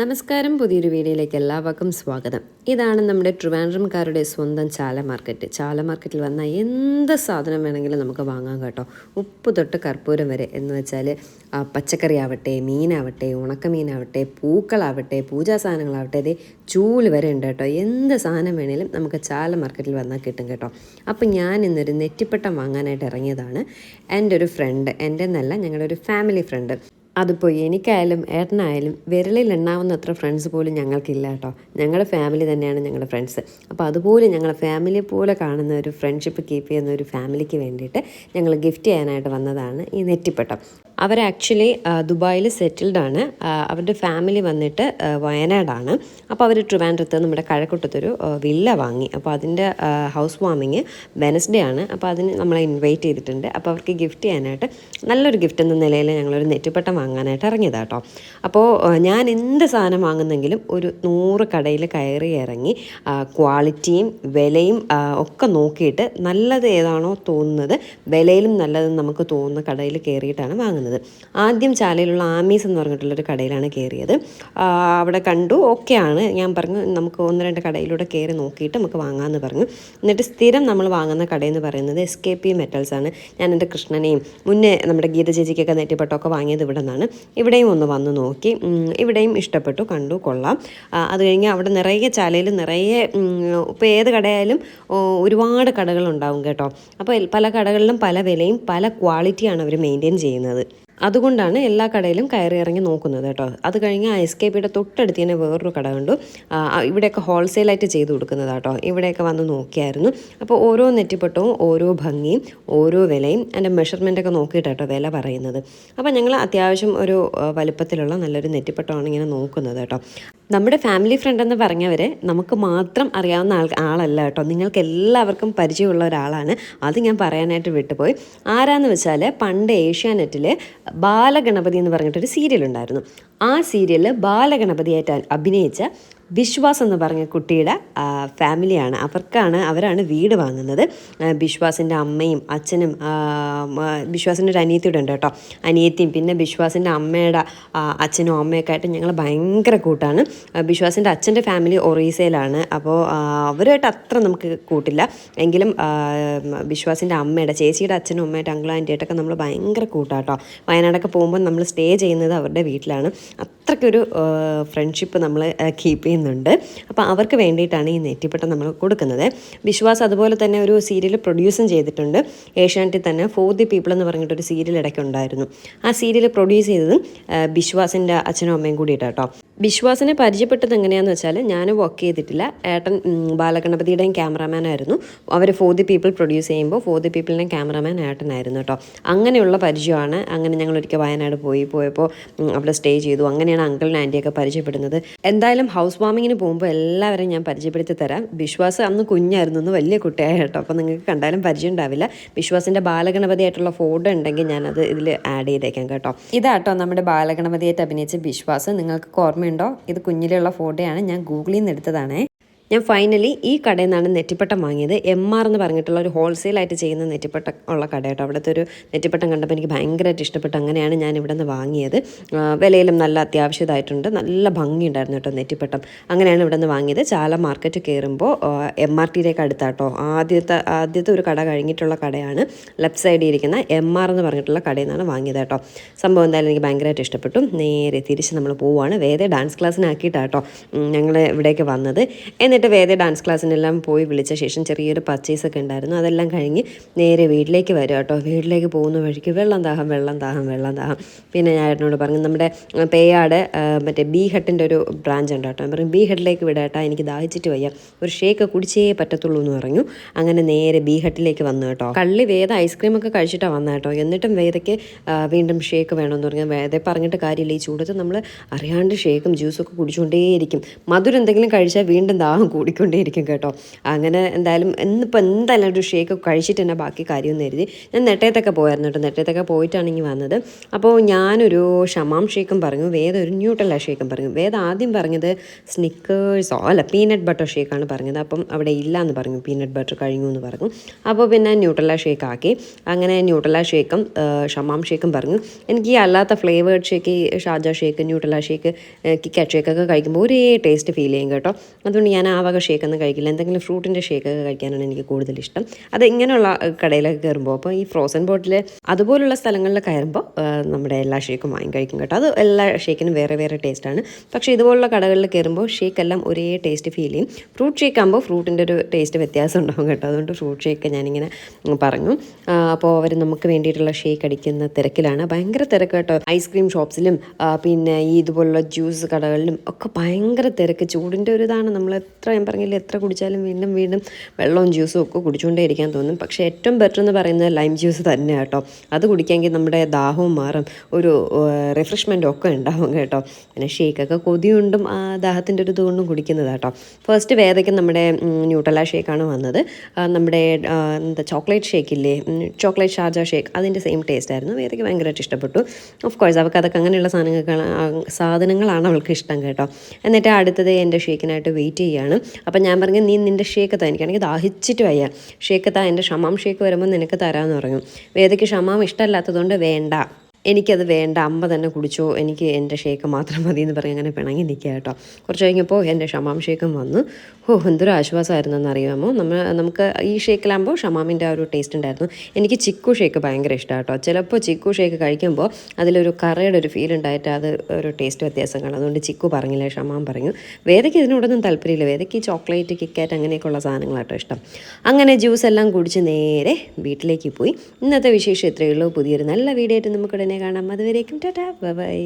നമസ്കാരം പുതിയൊരു വീഡിയോയിലേക്ക് എല്ലാവർക്കും സ്വാഗതം. ഇതാണ് നമ്മുടെ ട്രിവാൻഡ്രംകാരുടെ സ്വന്തം ചാല മാർക്കറ്റ്. ചാല മാർക്കറ്റിൽ വന്നാൽ എന്ത് സാധനം വേണമെങ്കിലും നമുക്ക് വാങ്ങാം കേട്ടോ. ഉപ്പ് തൊട്ട് കർപ്പൂരം വരെ എന്ന് വെച്ചാൽ പച്ചക്കറി ആവട്ടെ മീനാവട്ടെ ഉണക്കമീനാവട്ടെ പൂക്കളാവട്ടെ പൂജാ സാധനങ്ങളാവട്ടെ ഇതേ ചൂൽ വരെ ഉണ്ട് കേട്ടോ. എന്ത് സാധനം വേണേലും നമുക്ക് ചാല മാർക്കറ്റിൽ വന്നാൽ കിട്ടും കേട്ടോ. അപ്പം ഞാൻ ഇന്നൊരു നെറ്റിപ്പട്ടം വാങ്ങാനായിട്ട് ഇറങ്ങിയതാണ്. എന്റെ ഒരു ഫ്രണ്ട് എന്റെ എന്നല്ല ഞങ്ങളുടെ ഒരു ഫാമിലി ഫ്രണ്ട് അതിപ്പോൾ എനിക്കായാലും ഏട്ടനായാലും വിരലിൽ എണ്ണാവുന്ന അത്ര ഫ്രണ്ട്സ് പോലും ഞങ്ങൾക്കില്ല കേട്ടോ ഞങ്ങളുടെ ഫാമിലി തന്നെയാണ് ഞങ്ങളുടെ ഫ്രണ്ട്സ് അപ്പോൾ അതുപോലെ ഞങ്ങളുടെ ഫാമിലിയെ പോലെ കാണുന്ന ഒരു ഫ്രണ്ട്ഷിപ്പ് കീപ്പ് ചെയ്യുന്ന ഒരു ഫാമിലിക്ക് വേണ്ടിയിട്ട് ഞങ്ങൾ ഗിഫ്റ്റ് ചെയ്യാനായിട്ട് വന്നതാണ് ഈ നെറ്റിപ്പട്ടം. അവർ ആക്ച്വലി ദുബായിൽ സെറ്റിൽഡ് ആണ്. അവരുടെ ഫാമിലി വന്നിട്ട് വയനാടാണ്. അപ്പോൾ അവർ ട്രിവാൻഡ്രത്ത് നമ്മുടെ കഴക്കൂട്ടത്തൊരു വില്ല വാങ്ങി. അപ്പോൾ അതിന്റെ ഹൗസ് വാമിങ് വെനസ്ഡേ ആണ്. അപ്പോൾ അതിന് നമ്മളെ ഇൻവൈറ്റ് ചെയ്തിട്ടുണ്ട്. അപ്പോൾ അവർക്ക് ഗിഫ്റ്റ് ചെയ്യാനായിട്ട് നല്ലൊരു ഗിഫ്റ്റ് എന്ന നിലയിൽ ഞങ്ങളൊരു നെറ്റിപ്പട്ടം വാങ്ങാനായിട്ട് ഇറങ്ങിയതാണ് കേട്ടോ അപ്പോൾ ഞാൻ എന്ത് സാധനം വാങ്ങുന്നെങ്കിലും ഒരു നൂറ് കടയിൽ കയറി ഇറങ്ങി ക്വാളിറ്റിയും വിലയും ഒക്കെ നോക്കിയിട്ട് നല്ലത് ഏതാണോ തോന്നുന്നത് വിലയിലും നല്ലതെന്ന് നമുക്ക് തോന്നുന്ന കടയിൽ കയറിയിട്ടാണ് വാങ്ങുന്നത്. ആദ്യം ചാലയിലുള്ള ആമീസ് എന്ന് പറഞ്ഞിട്ടുള്ളൊരു കടയിലാണ് കയറിയത്. അവിടെ കണ്ടു ഓക്കെയാണ് ഞാൻ പറഞ്ഞു നമുക്ക് ഒന്ന് രണ്ട് കടയിലൂടെ കയറി നോക്കിയിട്ട് നമുക്ക് വാങ്ങാമെന്ന് പറഞ്ഞു. എന്നിട്ട് സ്ഥിരം നമ്മൾ വാങ്ങുന്ന കടയെന്ന് പറയുന്നത് എസ് കെ പി മെറ്റൽസ് ആണ്. ഞാൻ എന്റെ കൃഷ്ണനെയും മുന്നേ നമ്മുടെ ഗീത ചേച്ചിക്കൊക്കെ നെറ്റിപ്പട്ടമൊക്കെ വാങ്ങിയത് ഇവിടെ നിന്നാണ്. ഇവിടെയും ഒന്ന് വന്ന് നോക്കി. ഇവിടെയും ഇഷ്ടപ്പെട്ടു കണ്ടു കൊള്ളാം. അത് കഴിഞ്ഞ് അവിടെ നിറയെ ചാലയിൽ നിറയെ ഇപ്പോൾ ഏത് കടയായാലും ഒരുപാട് കടകളുണ്ടാവും കേട്ടോ. അപ്പോൾ പല കടകളിലും പല വിലയും പല ക്വാളിറ്റിയാണ് അവർ മെയിന്റെയിൻ ചെയ്യുന്നത്. അതുകൊണ്ടാണ് എല്ലാ കടയിലും കയറി ഇറങ്ങി നോക്കുന്നത് കേട്ടോ. അത് കഴിഞ്ഞ് എസ് കെ പിയുടെ തൊട്ടടുത്ത് തന്നെ വേറൊരു കട കണ്ടു. ഇവിടെയൊക്കെ ഹോൾസെയിലായിട്ട് ചെയ്ത് കൊടുക്കുന്നത് കേട്ടോ. ഇവിടെയൊക്കെ വന്ന് നോക്കിയായിരുന്നു. അപ്പോൾ ഓരോ നെറ്റിപ്പട്ടവും ഓരോ ഭംഗിയും ഓരോ വിലയും എന്റെ മെഷർമെന്റ് ഒക്കെ നോക്കിയിട്ട് കേട്ടോ വില പറയുന്നത്. അപ്പോൾ ഞങ്ങൾ അത്യാവശ്യം ഒരു വലുപ്പത്തിലുള്ള നല്ലൊരു നെറ്റിപ്പട്ടമാണ് ഇങ്ങനെ നോക്കുന്നത് കേട്ടോ. നമ്മുടെ ഫാമിലി ഫ്രണ്ട് എന്ന് പറഞ്ഞവർ നമുക്ക് മാത്രം അറിയാവുന്ന ആൾ ആളല്ല കേട്ടോ. നിങ്ങൾക്ക് എല്ലാവർക്കും പരിചയമുള്ള ഒരാളാണ്. അത് ഞാൻ പറയാനായിട്ട് വിട്ടുപോയി. ആരാന്ന് വെച്ചാൽ പണ്ട് ഏഷ്യാനെറ്റിൽ ബാലഗണപതി എന്ന് പറഞ്ഞിട്ടൊരു സീരിയൽ ഉണ്ടായിരുന്നു. ആ സീരിയലിൽ ബാലഗണപതിയായിട്ട് അഭിനയിച്ച ബിശ്വാസ് എന്ന് പറഞ്ഞ കുട്ടിയുടെ ഫാമിലിയാണ്. അവർക്കാണ് അവരാണ് വീട് വാങ്ങുന്നത്. ബിശ്വാസിന്റെ അമ്മയും അച്ഛനും ബിശ്വാസിന്റെ ഒരു അനിയത്തിയുടെ ഉണ്ട് കേട്ടോ. അനിയത്തിയും പിന്നെ ബിശ്വാസിന്റെ അമ്മയുടെ അച്ഛനും അമ്മയൊക്കെ ആയിട്ട് ഞങ്ങൾ ഭയങ്കര കൂട്ടാണ്. ബിശ്വാസിന്റെ അച്ഛന്റെ ഫാമിലി ഒറീസയിലാണ്. അപ്പോൾ അവരുമായിട്ട് അത്ര നമുക്ക് കൂട്ടില്ല. എങ്കിലും ബിശ്വാസിന്റെ അമ്മയുടെ ചേച്ചിയുടെ അച്ഛനും അമ്മയായിട്ട് അങ്കിൾ ആന്റിയായിട്ടൊക്കെ നമ്മൾ ഭയങ്കര കൂട്ടാട്ടോ. വയനാടൊക്കെ പോകുമ്പോൾ നമ്മൾ സ്റ്റേ ചെയ്യുന്നത് അവരുടെ വീട്ടിലാണ്. അത്രയ്ക്കൊരു ഫ്രണ്ട്ഷിപ്പ് നമ്മൾ കീപ്പ് ചെയ്യുന്നുണ്ട്. അപ്പോൾ അവർക്ക് വേണ്ടിയിട്ടാണ് ഈ നെറ്റിപ്പട്ടം നമ്മൾ കൊടുക്കുന്നത്. വിശ്വാസ് അതുപോലെ തന്നെ ഒരു സീരിയൽ പ്രൊഡ്യൂസും ചെയ്തിട്ടുണ്ട്. ഏഷ്യാനെറ്റിൽ തന്നെ ഫോർ ദി പീപ്പിൾ എന്ന് പറഞ്ഞിട്ടൊരു സീരിയൽ ഇടയ്ക്ക് ഉണ്ടായിരുന്നു. ആ സീരിയൽ പ്രൊഡ്യൂസ് ചെയ്തതും ബിശ്വാസിന്റെ അച്ഛനും അമ്മയും കൂടിയിട്ടാണ് കേട്ടോ ബിശ്വാസിനെ പരിചയപ്പെട്ടത് എങ്ങനെയാണെന്ന് വെച്ചാൽ ഞാൻ വർക്ക് ചെയ്തിട്ടില്ല. ഏട്ടൻ ബാലഗണപതിയുടെയും ക്യാമറാമാനായിരുന്നു അവർ ഫോർ ദി പീപ്പിൾ പ്രൊഡ്യൂസ് ചെയ്യുമ്പോൾ ഫോർ ദി പീപ്പിളിന്റെയും ക്യാമറാമാൻ ഏട്ടനായിരുന്നു കേട്ടോ അങ്ങനെയുള്ള പരിചയമാണ്. അങ്ങനെ ഞങ്ങൾ ഒരിക്കൽ വയനാട് പോയി. പോയപ്പോൾ അവിടെ സ്റ്റേ ചെയ്തു. അങ്ങനെയാണ് അങ്കിളിനെ ആന്റിയൊക്കെ പരിചയപ്പെടുന്നത്. എന്തായാലും ഹൗസ് വാമിങ്ങിന് പോകുമ്പോൾ എല്ലാവരെയും ഞാൻ പരിചയപ്പെടുത്തി തരാം. വിശ്വാസ് അന്ന് കുഞ്ഞായിരുന്നു. ഒന്ന് വലിയ കുട്ടിയായ കേട്ടോ അപ്പോൾ നിങ്ങൾക്ക് കണ്ടാലും പരിചയം ഉണ്ടാവില്ല. വിശ്വാസിന്റെ ബാലഗണപതി ആയിട്ടുള്ള ഫോട്ടോ ഉണ്ടെങ്കിൽ ഞാനത് ഇതിൽ ആഡ് ചെയ്തേക്കാം കേട്ടോ. ഇതാട്ടോ നമ്മുടെ ബാലഗണപതിയായിട്ട് അഭിനയിച്ച വിശ്വാസ്. നിങ്ങൾക്ക് ഓർമ്മയുണ്ടോ? ഇത് കുഞ്ഞിലുള്ള ഫോട്ടോയാണ്. ഞാൻ ഗൂഗിളിൽ നിന്ന് എടുത്തതാണേ ഞാൻ ഫൈനലി ഈ കടയിൽ നിന്നാണ് നെറ്റിപ്പട്ടം വാങ്ങിയത്. എം ആർ എന്ന് പറഞ്ഞിട്ടുള്ള ഒരു ഹോൾസെയിലായിട്ട് ചെയ്യുന്ന നെറ്റിപ്പട്ടം ഉള്ള കട കേട്ടോ. അവിടുത്തെ ഒരു നെറ്റിപ്പട്ടം കണ്ടപ്പോൾ എനിക്ക് ഭയങ്കരമായിട്ട് ഇഷ്ടപ്പെട്ടു. അങ്ങനെയാണ് ഞാൻ ഇവിടെ നിന്ന് വാങ്ങിയത് വിലയിലും നല്ല അത്യാവശ്യമായിട്ടുണ്ട്. നല്ല ഭംഗിയുണ്ടായിരുന്നു കേട്ടോ നെറ്റിപ്പട്ടം. അങ്ങനെയാണ് ഇവിടെ നിന്ന് വാങ്ങിയത്. ചാല മാർക്കറ്റ് കയറുമ്പോൾ എം ആർ ടിയിലേക്ക് അടുത്താട്ടോ. ആദ്യത്തെ ആദ്യത്തെ ഒരു കട കഴിഞ്ഞിട്ടുള്ള കടയാണ് ലെഫ്റ്റ് സൈഡിൽ ഇരിക്കുന്ന എം ആർ എന്ന് പറഞ്ഞിട്ടുള്ള കടയിൽ നിന്നാണ് വാങ്ങിയത് കേട്ടോ. സംഭവം എന്തായാലും എനിക്ക് ഭയങ്കരമായിട്ട് ഇഷ്ടപ്പെട്ടു. നേരെ തിരിച്ച് നമ്മൾ പോവുകയാണ് വേറെ ഡാൻസ് ക്ലാസ്സിനാക്കിയിട്ടാട്ടോ ഞങ്ങൾ ഇവിടേക്ക് വന്നത്. എന്നിട്ട് വേദ ഡാൻസ് ക്ലാസ്സിനെല്ലാം പോയി വിളിച്ച ശേഷം ചെറിയൊരു പർച്ചേസ് ഒക്കെ ഉണ്ടായിരുന്നു. അതെല്ലാം കഴിഞ്ഞ് നേരെ വീട്ടിലേക്ക് വരും കേട്ടോ. വീട്ടിലേക്ക് പോകുന്ന വഴിക്ക് വെള്ളം ദാഹം വെള്ളം ദാഹം വെള്ളം ദാഹം. പിന്നെ ഞാൻ ഏട്ടനോട് പറഞ്ഞു നമ്മുടെ പേയാട് മറ്റേ ബി ഹട്ടിന്റെ ഒരു ബ്രാഞ്ച് ഉണ്ട് കേട്ടോ. പറയും ബി ഹട്ടിലേക്ക് വിടേട്ടാ എനിക്ക് ദാഹിച്ചിട്ട് വയ്യ. ഒരു ഷേക്ക് കുടിച്ചേ പറ്റത്തുള്ളൂ എന്ന് പറഞ്ഞു. അങ്ങനെ നേരെ ബി ഹട്ടിലേക്ക് വന്നു കേട്ടോ. കള്ളി വേദ ഐസ്ക്രീമൊക്കെ കഴിച്ചിട്ടാണ് വന്നത് കേട്ടോ. എന്നിട്ടും വേദയ്ക്ക് വീണ്ടും ഷേക്ക് വേണമെന്ന് പറഞ്ഞാൽ വേദ പറഞ്ഞിട്ട് കാര്യമില്ല. ഈ ചൂടത്ത് നമ്മൾ അറിയാണ്ട് ഷേക്കും ജ്യൂസും ഒക്കെ കുടിച്ചുകൊണ്ടേയിരിക്കും മധുരം എന്തെങ്കിലും കഴിച്ചാൽ വീണ്ടും ദാഹം കൂടിക്കൊണ്ടേയിരിക്കും കേട്ടോ. അങ്ങനെ എന്തായാലും ഇന്നിപ്പോൾ എന്തായാലും ഒരു ഷേക്ക് കഴിച്ചിട്ട് തന്നെ ബാക്കി കാര്യമൊന്നും എഴുതി. ഞാൻ നെട്ടയത്തൊക്കെ പോയായിരുന്നു കേട്ടോ. നെട്ടയത്തൊക്കെ പോയിട്ടാണെങ്കിൽ വന്നത്. അപ്പോൾ ഞാനൊരു ഷമാം ഷേക്കും പറഞ്ഞു വേദ ഒരു ന്യൂട്ടല്ല ഷേക്കും പറഞ്ഞു. വേദ ആദ്യം പറഞ്ഞത് സ്നിക്കേഴ്സോ അല്ല പീനട്ട് ബട്ടർ ഷേക്കാണ് പറഞ്ഞത്. അപ്പം അവിടെ ഇല്ല എന്ന് പറഞ്ഞു. പീനട്ട് ബട്ടർ കഴിഞ്ഞു എന്ന് പറഞ്ഞു. അപ്പോൾ പിന്നെ ന്യൂട്ടല്ല ഷേക്ക് ആക്കി. അങ്ങനെ ന്യൂട്ടല്ല ഷേക്കും ഷമാം ഷേക്കും പറഞ്ഞു. എനിക്ക് ഈ അല്ലാത്ത ഫ്ലേവേർഡ് ഷേക്ക് ഷാജ ഷേക്ക് ന്യൂട്ടല്ല ഷേക്ക് കിക്കറ്റ് ഷേക്കൊക്കെ കഴിക്കുമ്പോൾ ഒരേ ടേസ്റ്റ് ഫീൽ ചെയ്യും കേട്ടോ. അതുകൊണ്ട് ഞാൻ വക ഷേക്കൊന്നും കഴിക്കില്ല. എന്തെങ്കിലും ഫ്രൂട്ടിന്റെ ഷേക്കൊക്കെ കഴിക്കാനാണ് എനിക്ക് കൂടുതൽ ഇഷ്ടം. അത് ഇങ്ങനെയുള്ള കടയിലൊക്കെ കയറുമ്പോൾ അപ്പോൾ ഈ ഫ്രോസൺ ബോട്ടിൽ അതുപോലുള്ള സ്ഥലങ്ങളിൽ കയറുമ്പോൾ നമ്മുടെ എല്ലാ ഷേക്കും വാങ്ങി കഴിക്കും കേട്ടോ. അത് എല്ലാ ഷേക്കിനും വേറെ വേറെ ടേസ്റ്റാണ് പക്ഷേ ഇതുപോലുള്ള കടകളിൽ കയറുമ്പോൾ ഷേക്ക് എല്ലാം ഒരേ ടേസ്റ്റ് ഫീൽ ചെയ്യും. ഫ്രൂട്ട് ഷേക്ക് ആകുമ്പോൾ ഫ്രൂട്ടിന്റെ ഒരു ടേസ്റ്റ് വ്യത്യാസം ഉണ്ടാവും കേട്ടോ. അതുകൊണ്ട് ഫ്രൂട്ട് ഷേക്ക് ഞാനിങ്ങനെ പറഞ്ഞു. ആ, അപ്പോൾ അവർ നമുക്ക് വേണ്ടിയിട്ടുള്ള ഷേക്ക് അടിക്കുന്ന തിരക്കിലാണ്. ഭയങ്കര തിരക്ക് കേട്ടോ. ഐസ്ക്രീം ഷോപ്സിലും പിന്നെ ഈ ഇതുപോലുള്ള ജ്യൂസ് കടകളിലും ഒക്കെ ഭയങ്കര തിരക്ക്. ചൂടിന്റെ ഒരു ഇതാണ് നമ്മൾ എത്ര ഞാൻ പറഞ്ഞില്ല എത്ര കുടിച്ചാലും വീണ്ടും വീണ്ടും വെള്ളവും ജ്യൂസും ഒക്കെ കുടിച്ചുകൊണ്ടേ ഇരിക്കാൻ തോന്നും. പക്ഷേ ഏറ്റവും ബെറ്റർ എന്ന് പറയുന്നത് ലൈം ജ്യൂസ് തന്നെ കേട്ടോ. അത് കുടിക്കാമെങ്കിൽ നമ്മുടെ ദാഹവും മാറും. ഒരു റിഫ്രഷ്മെന്റ് ഒക്കെ ഉണ്ടാവും കേട്ടോ. പിന്നെ ഷേക്കൊക്കെ കൊതിയുണ്ടും ആ ദാഹത്തിന്റെ ഒരു ഇതുകൊണ്ടും കുടിക്കുന്നത് കേട്ടോ. ഫസ്റ്റ് വേദയ്ക്ക് നമ്മുടെ ന്യൂട്രല ഷേക്കാണ് വന്നത്. നമ്മുടെ എന്താ ചോക്ലേറ്റ് ഷേക്കില്ലേ ചോക്ലേറ്റ് ഷാർജ ഷേക്ക് അതിന്റെ സെയിം ടേസ്റ്റ് ആയിരുന്നു. വേദയ്ക്ക് ഭയങ്കരമായിട്ട് ഇഷ്ടപ്പെട്ടു. ഓഫ് കോഴ്സ് അവൾക്ക് അതൊക്കെ അങ്ങനെയുള്ള സാധനങ്ങൾക്കാണ് സാധനങ്ങളാണ് അവൾക്ക് ഇഷ്ടം കേട്ടോ. എന്നിട്ട് അടുത്തത് എന്റെ ഷേക്കിനായിട്ട് വെയിറ്റ് അപ്പം ഞാൻ പറഞ്ഞു നീ നിന്റെ ഷേക്ക് താ എനിക്കാണെങ്കിൽ ദാഹിച്ചിട്ട് വയ്യ. ഷേക്ക് താ എന്റെ ഷമാം ഷേക്ക് വരുമ്പോൾ നിനക്ക് തരാമെന്ന് പറഞ്ഞു. വേദയ്ക്ക് ഷമാം ഇഷ്ടമല്ലാത്തതുകൊണ്ട് വേണ്ട. എനിക്കത് വേണ്ട അമ്മ തന്നെ കുടിച്ചോ എനിക്ക് എന്റെ ഷേക്ക് മാത്രം മതി എന്ന് പറഞ്ഞ് അങ്ങനെ പിണങ്ങി നിൽക്കുക കേട്ടോ. കുറച്ച് കഴിഞ്ഞപ്പോൾ എന്റെ ഷമാം ഷേക്കും വന്നു. ഓ എന്തൊരു ആശ്വാസമായിരുന്നു എന്നറിയാമോ നമ്മൾ നമുക്ക് ഈ ഷേക്കിലാകുമ്പോൾ ഷമാമിന്റെ ആ ഒരു ടേസ്റ്റ് ഉണ്ടായിരുന്നു. എനിക്ക് ചിക്കു ഷേക്ക് ഭയങ്കര ഇഷ്ടമാണ് കേട്ടോ. ചിലപ്പോൾ ചിക്കു ഷേക്ക് കഴിക്കുമ്പോൾ അതിലൊരു കറയുടെ ഒരു ഫീൽ ഉണ്ടായിട്ട് അത് ഒരു ടേസ്റ്റ് വ്യത്യാസം കാണും അതുകൊണ്ട് ചിക്കു പറഞ്ഞില്ല ഷമാം പറഞ്ഞു. വേദയ്ക്ക് ഇതിനോടൊന്നും താല്പര്യമില്ല. വേദയ്ക്ക് ചോക്ലേറ്റ് കിക്കാറ്റ് അങ്ങനെയൊക്കെയുള്ള സാധനങ്ങളാട്ടോ ഇഷ്ടം. അങ്ങനെ ജ്യൂസ് എല്ലാം കുടിച്ച് നേരെ വീട്ടിലേക്ക് പോയി. ഇന്നത്തെ വിശേഷം ഇത്രയേ പുതിയൊരു നല്ല വീഡിയോ ആയിട്ട് നമുക്ക് കാണാം. അതുവരേക്കും ടാറ്റാ. ബൈ